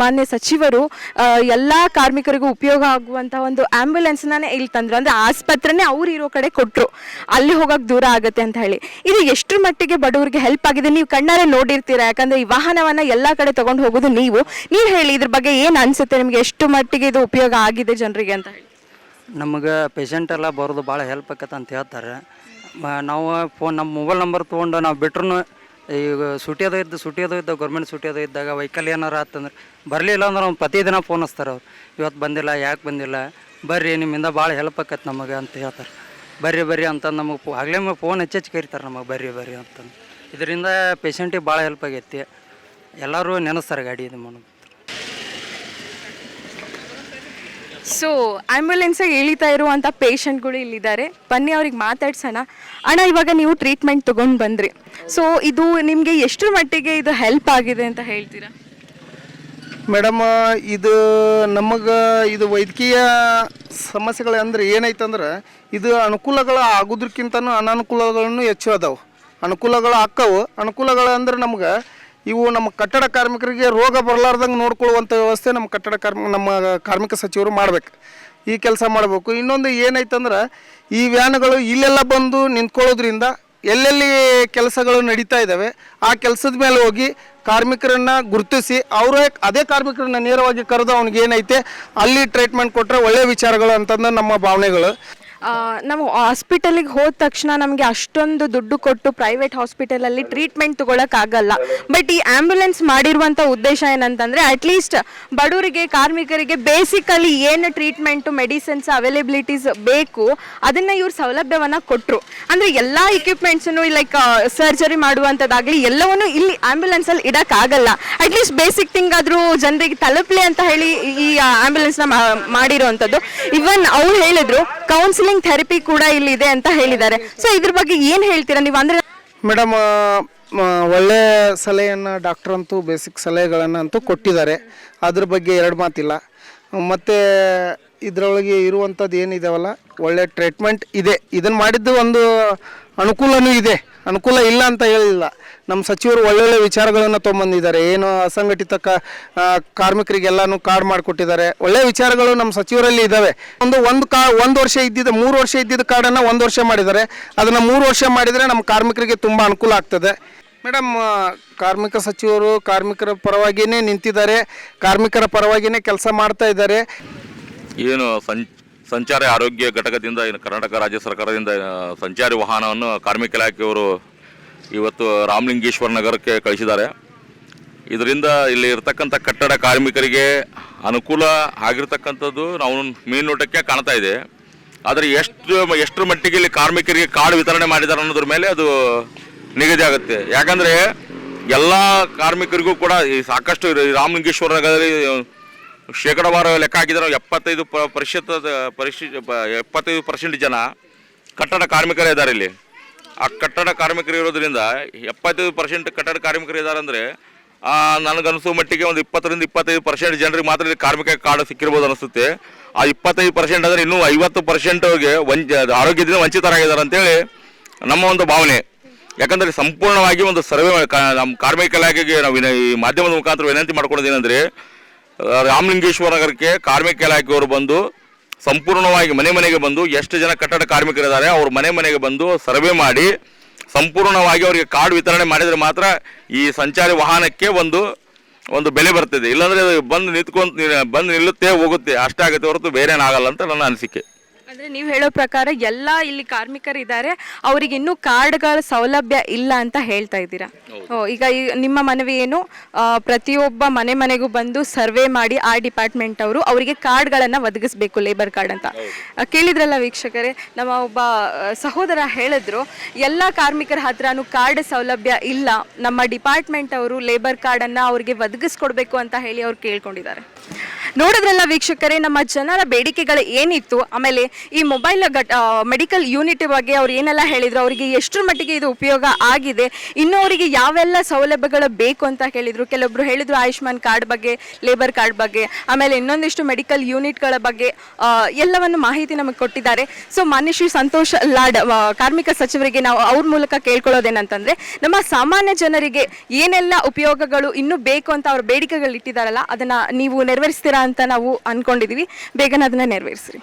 ಮಾನ್ಯ ಸಚಿವರು ಎಲ್ಲಾ ಕಾರ್ಮಿಕರಿಗೂ ಉಪಯೋಗ ಆಗುವಂಥ ಒಂದು ಆ್ಯಂಬುಲೆನ್ಸ್ನೇ ಇಲ್ಲಿ ತಂದ್ರು. ಅಂದರೆ ಆಸ್ಪತ್ರೆನೇ ಅವ್ರು ಇರೋ ಕಡೆ ಕೊಟ್ಟರು ಅಲ್ಲಿ ಹೋಗಕ್ಕೆ ದೂರ ಆಗುತ್ತೆ ಅಂತ ಹೇಳಿ. ಇದು ಎಷ್ಟರ ಮಟ್ಟಿಗೆ ಬಡವರಿಗೆ ಹೆಲ್ಪ್ ಆಗಿದೆ? ನೀವು ಕಣ್ಣಾರೆ ನೋಡಿರ್ತೀರಾ? ಯಾಕಂದರೆ ಈ ವಾಹನವನ್ನು ಎಲ್ಲ ಕಡೆ ತೊಗೊಂಡು ಹೋಗೋದು ನೀವು. ನೀವು ಹೇಳಿ ಇದ್ರ ಬಗ್ಗೆ ಏನು ಅನಿಸುತ್ತೆ? ನಿಮಗೆ ಎಷ್ಟು ಮಟ್ಟಿಗೆ ಇದು ಉಪಯೋಗ ಆಗಿದೆ ಜನರಿಗೆ ಅಂತ ಹೇಳಿ.
ನಮಗೆ ಪೇಷಂಟ್ ಎಲ್ಲ ಬರೋದು ಭಾಳ ಹೆಲ್ಪ್ ಆಕತ್ತೆ ಅಂತ ಹೇಳ್ತಾರೆ. ನಾವು ಫೋನ್, ನಮ್ಮ ಮೊಬೈಲ್ ನಂಬರ್ ತೊಗೊಂಡು ನಾವು ಬಿಟ್ರು ಈಗ ಸುಟಿ ಅದು ಇದ್ದು, ಸುಟಿ ಅದು ಗೌರ್ಮೆಂಟ್ ಸುಟಿ ಅದು ಇದ್ದಾಗ ವೈಕಲ್ ಏನಾರು ಆತಂದ್ರೆ ಬರಲಿಲ್ಲ ಅಂದ್ರೆ ಅವ್ನು ಪ್ರತಿ ದಿನ ಫೋನ್ ಹಚ್ತಾರೆ ಅವ್ರು. ಇವತ್ತು ಬಂದಿಲ್ಲ, ಯಾಕೆ ಬಂದಿಲ್ಲ? ಬರ್ರಿ, ನಿಮ್ಮಿಂದ ಭಾಳ ಹೆಲ್ಪ್ ಆಕತ್ತೆ ನಮಗೆ ಅಂತ ಹೇಳ್ತಾರೆ. ಬರ್ರಿ ಬರ್ರಿ ಅಂತ ನಮಗೆ ಆಗಲೇ ಫೋನ್ ಹೆಚ್ಚೆಚ್ಚು ಕರಿತಾರೆ ನಮಗೆ, ಬರ್ರಿ ಬರ್ರಿ ಅಂತಂದು. ಇದರಿಂದ ಪೇಷಂಟಿಗೆ ಭಾಳ ಹೆಲ್ಪ್ ಆಗೈತಿ. ಎಲ್ಲರೂ ನೆನೆಸ್ತಾರೆ ಗಾಡಿ ಇದು ಮಾಡೋದು
ಸೊ ಆ್ಯಂಬುಲೆನ್ಸಾಗಿ ಇಳಿತಾ ಇರುವಂಥ ಪೇಷಂಟ್ಗಳು ಇಲ್ಲಿದ್ದಾರೆ. ಬನ್ನಿ, ಅವ್ರಿಗೆ ಮಾತಾಡ್ಸೋಣ. ಅಣ್ಣ, ಇವಾಗ ನೀವು ಟ್ರೀಟ್ಮೆಂಟ್ ತೊಗೊಂಡು ಬಂದ್ರಿ. ಸೊ ಇದು ನಿಮಗೆ ಎಷ್ಟರ ಮಟ್ಟಿಗೆ ಇದು ಹೆಲ್ಪ್ ಆಗಿದೆ ಅಂತ ಹೇಳ್ತೀರಾ?
ಮೇಡಮ್, ಇದು ನಮಗೆ ಇದು ವೈದ್ಯಕೀಯ ಸಮಸ್ಯೆಗಳು ಅಂದ್ರೆ ಏನೈತಂದ್ರೆ ಇದು ಅನುಕೂಲಗಳು ಆಗೋದಕ್ಕಿಂತನೂ ಅನಾನುಕೂಲಗಳನ್ನು ಹೆಚ್ಚು ಅದಾವೆ. ಅನುಕೂಲಗಳು ಅಕ್ಕವು. ಅನುಕೂಲಗಳು ಅಂದ್ರೆ ನಮ್ಗೆ ಇವು ನಮ್ಮ ಕಟ್ಟಡ ಕಾರ್ಮಿಕರಿಗೆ ರೋಗ ಬರಲಾರ್ದಂಗೆ ನೋಡ್ಕೊಳ್ಳುವಂಥ ವ್ಯವಸ್ಥೆ ನಮ್ಮ ಕಟ್ಟಡ ಕಾರ್ಮಿಕ ನಮ್ಮ ಕಾರ್ಮಿಕ ಸಚಿವರು ಮಾಡಬೇಕು. ಈ ಕೆಲಸ ಮಾಡಬೇಕು. ಇನ್ನೊಂದು ಏನಾಯ್ತಂದ್ರೆ, ಈ ವ್ಯಾನ್ಗಳು ಇಲ್ಲೆಲ್ಲ ಬಂದು ನಿಂತ್ಕೊಳ್ಳೋದ್ರಿಂದ ಎಲ್ಲೆಲ್ಲಿ ಕೆಲಸಗಳು ನಡೀತಾ ಇದ್ದಾವೆ, ಆ ಕೆಲಸದ ಮೇಲೆ ಹೋಗಿ ಕಾರ್ಮಿಕರನ್ನ ಗುರುತಿಸಿ, ಅವರೇ ಅದೇ ಕಾರ್ಮಿಕರನ್ನ ನೇರವಾಗಿ ಕರೆದು ಅವ್ನಿಗೆ ಏನೈತೆ ಅಲ್ಲಿ ಟ್ರೀಟ್ಮೆಂಟ್ ಕೊಟ್ಟರೆ ಒಳ್ಳೆಯ ವಿಚಾರಗಳು ಅಂತಂದು ನಮ್ಮ ಭಾವನೆಗಳು.
ನಾವು ಹಾಸ್ಪಿಟಲಿಗೆ ಹೋದ ತಕ್ಷಣ ನಮಗೆ ಅಷ್ಟೊಂದು ದುಡ್ಡು ಕೊಟ್ಟು ಪ್ರೈವೇಟ್ ಹಾಸ್ಪಿಟಲಲ್ಲಿ ಟ್ರೀಟ್ಮೆಂಟ್ ತಗೊಳಕ್ಕಾಗಲ್ಲ ಬಟ್ ಈ ಆ್ಯಂಬುಲೆನ್ಸ್ ಮಾಡಿರುವಂಥ ಉದ್ದೇಶ ಏನಂತಂದರೆ ಅಟ್ಲೀಸ್ಟ್ ಬಡವರಿಗೆ, ಕಾರ್ಮಿಕರಿಗೆ ಬೇಸಿಕಲಿ ಏನು ಟ್ರೀಟ್ಮೆಂಟು ಮೆಡಿಸಿನ್ಸ್ ಅವೈಲೇಬಿಲಿಟೀಸ್ ಬೇಕು, ಅದನ್ನು ಇವ್ರು ಸೌಲಭ್ಯವನ್ನು ಕೊಟ್ಟರು ಅಂದರೆ ಎಲ್ಲ ಇಕ್ವಿಪ್ಮೆಂಟ್ಸನ್ನು ಲೈಕ್ ಸರ್ಜರಿ ಮಾಡುವಂಥದ್ದಾಗಲಿ ಎಲ್ಲವನ್ನೂ ಇಲ್ಲಿ ಆ್ಯಂಬುಲೆನ್ಸಲ್ಲಿ ಇಡೋಕ್ಕಾಗಲ್ಲ ಅಟ್ಲೀಸ್ಟ್ ಬೇಸಿಕ್ ಥಿಂಗ್ ಆದರೂ ಜನರಿಗೆ ತಲುಪಲಿ ಅಂತ ಹೇಳಿ ಈ ಆ್ಯಂಬುಲೆನ್ಸ್ನ ಮಾಡಿರೋವಂಥದ್ದು ಇವನ್ ಅವ್ರು ಹೇಳಿದ್ರು ಕೌನ್ಸಿಲಿಂಗ್ ಥೆರಪಿ ಕೂಡ ಇಲ್ಲಿ ಇದೆ ಅಂತ ಹೇಳಿದ್ದಾರೆ. ಸೊ ಇದ್ರ ಬಗ್ಗೆ ಏನು ಹೇಳ್ತೀರಾ? ನೀವು ಅಂದ್ರೆ
ಮೇಡಮ್ ಒಳ್ಳೆ ಸಲಹೆಯನ್ನು ಡಾಕ್ಟರ್ ಅಂತೂ ಬೇಸಿಕ್ ಸಲಹೆಗಳನ್ನು ಅಂತೂ ಕೊಟ್ಟಿದ್ದಾರೆ. ಅದ್ರ ಬಗ್ಗೆ ಎರಡು ಮಾತಿಲ್ಲ. ಮತ್ತು ಇದರೊಳಗೆ ಇರುವಂಥದ್ದು ಏನಿದಾವಲ್ಲ, ಒಳ್ಳೆ ಟ್ರೀಟ್ಮೆಂಟ್ ಇದೆ. ಇದನ್ನು ಮಾಡಿದ್ದು ಒಂದು ಅನುಕೂಲನೂ ಇದೆ. ಅನುಕೂಲ ಇಲ್ಲ ಅಂತ ಹೇಳಿಲ್ಲ ನಮ್ಮ ಸಚಿವರು ಒಳ್ಳೊಳ್ಳೆ ವಿಚಾರಗಳನ್ನು ತೊಗೊಂಬಂದಿದ್ದಾರೆ. ಏನು ಅಸಂಘಟಿತ ಕಾರ್ಮಿಕರಿಗೆಲ್ಲಾನು ಕಾರ್ಡ್ ಮಾಡಿಕೊಟ್ಟಿದ್ದಾರೆ. ಒಳ್ಳೆ ವಿಚಾರಗಳು ನಮ್ಮ ಸಚಿವರಲ್ಲಿ ಇದ್ದಾವೆ ಒಂದು ಒಂದು ಕಾ, ಒಂದು ವರ್ಷ ಇದ್ದಿದ್ದ, ಮೂರು ವರ್ಷ ಇದ್ದಿದ್ದ ಕಾರ್ಡನ್ನು ಒಂದು ವರ್ಷ ಮಾಡಿದ್ದಾರೆ. ಅದನ್ನು ಮೂರು ವರ್ಷ ಮಾಡಿದರೆ ನಮ್ಮ ಕಾರ್ಮಿಕರಿಗೆ ತುಂಬ ಅನುಕೂಲ ಆಗ್ತದೆ. ಮೇಡಮ್ ಕಾರ್ಮಿಕ ಸಚಿವರು ಕಾರ್ಮಿಕರ ಪರವಾಗಿಯೇ ನಿಂತಿದ್ದಾರೆ. ಕಾರ್ಮಿಕರ ಪರವಾಗಿಯೇ ಕೆಲಸ ಮಾಡ್ತಾ ಇದ್ದಾರೆ.
ಏನು ಸಂ ಸಂಚಾರಿ ಆರೋಗ್ಯ ಘಟಕದಿಂದ ಏನು ಕರ್ನಾಟಕ ರಾಜ್ಯ ಸರ್ಕಾರದಿಂದ ಸಂಚಾರಿ ವಾಹನವನ್ನು ಕಾರ್ಮಿಕ ಇಲಾಖೆಯವರು ಇವತ್ತು ರಾಮಲಿಂಗೇಶ್ವರ ನಗರಕ್ಕೆ ಕಳಿಸಿದ್ದಾರೆ. ಇದರಿಂದ ಇಲ್ಲಿ ಇರತಕ್ಕಂಥ ಕಟ್ಟಡ ಕಾರ್ಮಿಕರಿಗೆ ಅನುಕೂಲ ಆಗಿರ್ತಕ್ಕಂಥದ್ದು ನಾವು ಮೇಲ್ನೋಟಕ್ಕೆ ಕಾಣ್ತಾ ಇದೆ. ಆದರೆ ಎಷ್ಟು ಎಷ್ಟರ ಮಟ್ಟಿಗೆ ಇಲ್ಲಿ ಕಾರ್ಮಿಕರಿಗೆ ಕಾರ್ಡ್ ವಿತರಣೆ ಮಾಡಿದ್ದಾರೆ ಅನ್ನೋದ್ರ ಮೇಲೆ ಅದು ನಿಗದಿ ಆಗುತ್ತೆ. ಯಾಕಂದರೆ ಎಲ್ಲ ಕಾರ್ಮಿಕರಿಗೂ ಕೂಡ ಈ ಸಾಕಷ್ಟು ರಾಮಲಿಂಗೇಶ್ವರ ನಗರದಲ್ಲಿ ಶೇಕಡವಾರು ಲೆಕ್ಕ ಹಾಕಿದ್ರೆ ಎಪ್ಪತ್ತೈದು ಪ ಪ್ರತಿಶತ ಪರಿಶಿ ಎಪ್ಪತ್ತೈದು ಪರ್ಸೆಂಟ್ ಜನ ಕಟ್ಟಡ ಕಾರ್ಮಿಕರೇ ಇದ್ದಾರೆ ಇಲ್ಲಿ. ಆ ಕಟ್ಟಡ ಕಾರ್ಮಿಕರು ಇರೋದ್ರಿಂದ ಎಪ್ಪತ್ತೈದು ಪರ್ಸೆಂಟ್ ಕಟ್ಟಡ ಕಾರ್ಮಿಕರು ಇದ್ದಾರೆ ಅಂದರೆ ನನಗನ್ಸೋ ಮಟ್ಟಿಗೆ ಒಂದು ಇಪ್ಪತ್ತರಿಂದ ಇಪ್ಪತ್ತೈದು ಪರ್ಸೆಂಟ್ ಜನರಿಗೆ ಮಾತ್ರ ಇಲ್ಲಿ ಕಾರ್ಮಿಕ ಕಾರ್ಡ್ ಸಿಕ್ಕಿರ್ಬೋದು ಅನಿಸುತ್ತೆ. ಆ ಇಪ್ಪತ್ತೈದು ಪರ್ಸೆಂಟ್ ಅಂದರೆ ಇನ್ನೂ ಐವತ್ತು ಪರ್ಸೆಂಟ್ಗೆ ವಂಚ, ಆರೋಗ್ಯದಿಂದ ವಂಚಿತರಾಗಿದ್ದಾರೆ ಅಂತೇಳಿ ನಮ್ಮ ಒಂದು ಭಾವನೆ. ಯಾಕಂದರೆ ಸಂಪೂರ್ಣವಾಗಿ ಒಂದು ಸರ್ವೆ ನಮ್ಮ ಕಾರ್ಮಿಕ ಇಲಾಖೆಗೆ ನಾವು ಈ ಮಾಧ್ಯಮದ ಮುಖಾಂತರ ವಿನಂತಿ ಮಾಡ್ಕೊಳ್ಳೋದೇನೆಂದರೆ ರಾಮಲಿಂಗೇಶ್ವರ ನಗರಕ್ಕೆ ಕಾರ್ಮಿಕ ಇಲಾಖೆಯವರು ಬಂದು ಸಂಪೂರ್ಣವಾಗಿ ಮನೆ ಮನೆಗೆ ಬಂದು ಎಷ್ಟು ಜನ ಕಟ್ಟಡ ಕಾರ್ಮಿಕರಿದ್ದಾರೆ, ಅವ್ರ ಮನೆ ಮನೆಗೆ ಬಂದು ಸರ್ವೆ ಮಾಡಿ ಸಂಪೂರ್ಣವಾಗಿ ಅವರಿಗೆ ಕಾರ್ಡ್ ವಿತರಣೆ ಮಾಡಿದರೆ ಮಾತ್ರ ಈ ಸಂಚಾರಿ ವಾಹನಕ್ಕೆ ಒಂದು ಒಂದು ಬೆಲೆ ಬರ್ತದೆ. ಇಲ್ಲಾಂದರೆ ಬಂದು ನಿಂತ್ಕೊಂತ ಬಂದು ನಿಲ್ಲುತ್ತೆ ಹೋಗುತ್ತೆ. ಅಷ್ಟೇ ಆಗುತ್ತೆ ಹೊರತು ಬೇರೆ ಏನಾಗಲ್ಲ ಅಂತ ನನ್ನ ಅನಿಸಿಕೆ.
ಅಂದರೆ ನೀವು ಹೇಳೋ ಪ್ರಕಾರ ಎಲ್ಲ ಇಲ್ಲಿ ಕಾರ್ಮಿಕರಿದ್ದಾರೆ ಅವರಿಗೆ ಇನ್ನೂ ಕಾರ್ಡ್ಗಳ ಸೌಲಭ್ಯ ಇಲ್ಲ ಅಂತ ಹೇಳ್ತಾ ಇದ್ದೀರಾ? ಓ ಈಗ ಈ ನಿಮ್ಮ ಮನವಿ ಏನು? ಆ, ಪ್ರತಿಯೊಬ್ಬ ಮನೆ ಮನೆಗೂ ಬಂದು ಸರ್ವೆ ಮಾಡಿ ಆ ಡಿಪಾರ್ಟ್ಮೆಂಟ್ ಅವರು ಅವರಿಗೆ ಕಾರ್ಡ್ಗಳನ್ನು ಒದಗಿಸ್ಬೇಕು ಲೇಬರ್ ಕಾರ್ಡ್ ಅಂತ. ಆ, ಕೇಳಿದ್ರಲ್ಲ ವೀಕ್ಷಕರೇ ನಮ್ಮ ಒಬ್ಬ ಆ, ಸಹೋದರ ಹೇಳಿದ್ರು ಎಲ್ಲ ಕಾರ್ಮಿಕರ ಹತ್ರನೂ ಕಾರ್ಡ್ ಸೌಲಭ್ಯ ಇಲ್ಲ ನಮ್ಮ ಡಿಪಾರ್ಟ್ಮೆಂಟ್ ಅವರು ಲೇಬರ್ ಕಾರ್ಡನ್ನು ಅವರಿಗೆ ಒದಗಿಸ್ಕೊಡ್ಬೇಕು ಅಂತ ಹೇಳಿ ಅವ್ರು ಕೇಳ್ಕೊಂಡಿದ್ದಾರೆ. ನೋಡಿದ್ರಲ್ಲ ವೀಕ್ಷಕರೇ, ನಮ್ಮ ಜನರ ಬೇಡಿಕೆಗಳು ಏನಿತ್ತು? ಆಮೇಲೆ ಈ ಮೊಬೈಲ್ ಗಟ್ ಮೆಡಿಕಲ್ ಯೂನಿಟ್ ಬಗ್ಗೆ ಅವ್ರು ಏನೆಲ್ಲ ಹೇಳಿದ್ರು, ಅವರಿಗೆ ಎಷ್ಟರ ಮಟ್ಟಿಗೆ ಇದು ಉಪಯೋಗ ಆಗಿದೆ, ಇನ್ನು ಅವರಿಗೆ ಯಾವೆಲ್ಲ ಸೌಲಭ್ಯಗಳು ಬೇಕು ಅಂತ ಹೇಳಿದರು ಕೆಲವೊಬ್ರು ಹೇಳಿದರು ಆಯುಷ್ಮಾನ್ ಕಾರ್ಡ್ ಬಗ್ಗೆ ಲೇಬರ್ ಕಾರ್ಡ್ ಬಗ್ಗೆ, ಆಮೇಲೆ ಇನ್ನೊಂದಿಷ್ಟು ಮೆಡಿಕಲ್ ಯೂನಿಟ್ಗಳ ಬಗ್ಗೆ ಎಲ್ಲವನ್ನು ಮಾಹಿತಿ ನಮಗೆ ಕೊಟ್ಟಿದ್ದಾರೆ. ಸೊ ಮಾನ್ಯ ಶ್ರೀ ಸಂತೋಷ್ ಲಾಡ್ ಕಾರ್ಮಿಕ ಸಚಿವರಿಗೆ ನಾವು ಅವ್ರ ಮೂಲಕ ಕೇಳ್ಕೊಳ್ಳೋದೇನಂತಂದ್ರೆ, ನಮ್ಮ ಸಾಮಾನ್ಯ ಜನರಿಗೆ ಏನೆಲ್ಲ ಉಪಯೋಗಗಳು ಇನ್ನೂ ಬೇಕು ಅಂತ ಅವ್ರ ಬೇಡಿಕೆಗಳು ಇಟ್ಟಿದ್ದಾರಲ್ಲ ಅದನ್ನ ನೀವು ನೆರವೇರಿಸ್ತೀರಾ ಅಂತ ನಾವು ಅನ್ಕೊಂಡಿದೀವಿ. ಬೇಗನೆ ಅದನ್ನ ನೆರವೇರಿಸ್ರಿ.